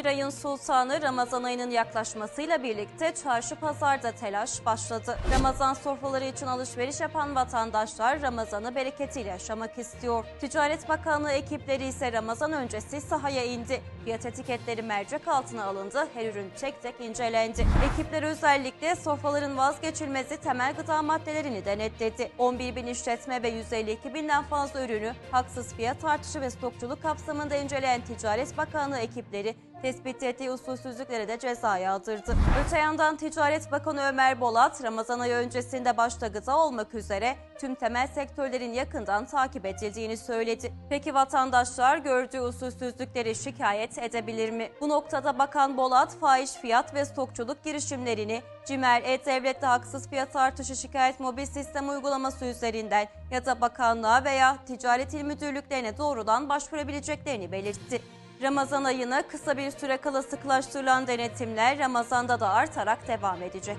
11 ayın sultanı Ramazan ayının yaklaşmasıyla birlikte çarşı pazarda telaş başladı. Ramazan sofraları için alışveriş yapan vatandaşlar Ramazan'ı bereketiyle yaşamak istiyor. Ticaret Bakanlığı ekipleri ise Ramazan öncesi sahaya indi. Fiyat etiketleri mercek altına alındı, her ürün tek tek incelendi. Ekipler özellikle sofraların vazgeçilmezi temel gıda maddelerini denetledi. 11 bin işletme ve 152 binden fazla ürünü haksız fiyat artışı ve stokçuluk kapsamında inceleyen Ticaret Bakanlığı ekipleri tespit ettiği usulsüzlüklere de ceza yağdırdı. Öte yandan Ticaret Bakanı Ömer Bolat, Ramazan ayı öncesinde başta gıda olmak üzere tüm temel sektörlerin yakından takip edildiğini söyledi. Peki vatandaşlar gördüğü usulsüzlükleri şikayet edebilir mi? Bu noktada Bakan Bolat, fahiş fiyat ve stokçuluk girişimlerini Cimer E-Devlet'te haksız fiyat artışı şikayet mobil sistem uygulaması üzerinden ya da bakanlığa veya ticaret il müdürlüklerine doğrudan başvurabileceklerini belirtti. Ramazan ayına kısa bir süre kala sıklaştırılan denetimler Ramazan'da da artarak devam edecek.